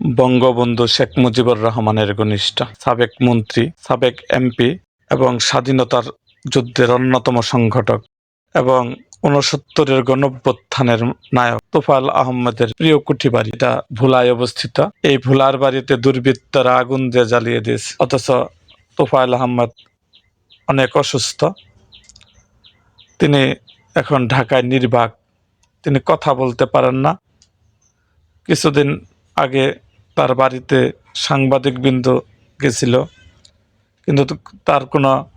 বঙ্গবন্ধু শেখ মুজিবুর রহমানের ঘনিষ্ঠ সাবেক মন্ত্রী, সাবেক এমপি এবং স্বাধীনতার যুদ্ধের অন্যতম সংগঠক এবং উনসত্তরের গণভ্যুত্থানের নায়ক তোফাল আহমেদের প্রিয় কুঠি বাড়িটা ভুলায় অবস্থিত। এই ভুলার বাড়িতে দুর্বৃত্তরা আগুন দিয়ে জ্বালিয়ে দিয়েছে। অথচ তোফায়েল আহমেদ অনেক অসুস্থ। তিনি এখন ঢাকায় নির্বাক। তিনি কথা বলতে পারেন না। কিছুদিন আগে তার বাড়িতে সাংবাদিক বিন্দু গেছিল। কিন্তু তার কোনো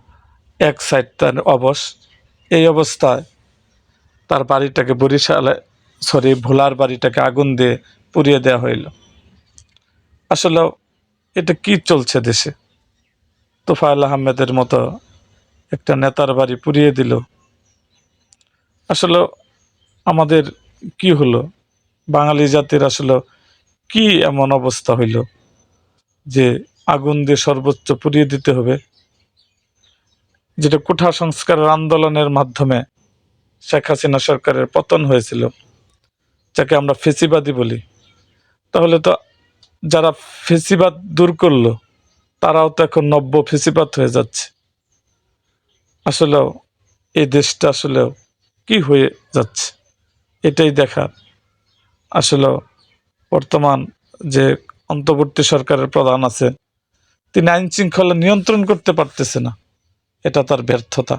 এক সাইড তার অবশ। এই অবস্থায় তার বাড়িটাকে বরিশালে, সরি, ভোলার বাড়িটাকে আগুন দিয়ে পুড়িয়ে দেওয়া হইল। আসলে এটা কি চলছে দেশে? তোফায়েল আহমেদের মতো একটা নেতার বাড়ি পুড়িয়ে দিল। আসলে আমাদের কি হলো? বাঙালি জাতির আসলে কি এমন অবস্থা হইল যে আগুন দিয়ে সর্বোচ্চ পুড়িয়ে দিতে হবে? যেটা কোঠা সংস্কারের আন্দোলনের মাধ্যমে শেখ হাসিনা সরকারের পতন হয়েছিল, যাকে আমরা ফেসিবাদী বলি। তাহলে তো যারা ফেসিবাদ দূর করল, তারাও তো এখন নব্য ফেসিবাদ হয়ে যাচ্ছে। আসলেও এই দেশটা আসলেও কি হয়ে যাচ্ছে? এটাই দেখার। আসলে বর্তমান যে অন্তর্বর্তী সরকারের প্রধান আছে, তিনি আইন শৃঙ্খলা নিয়ন্ত্রণ করতে পারতেছে না। এটা তার ব্যর্থতা।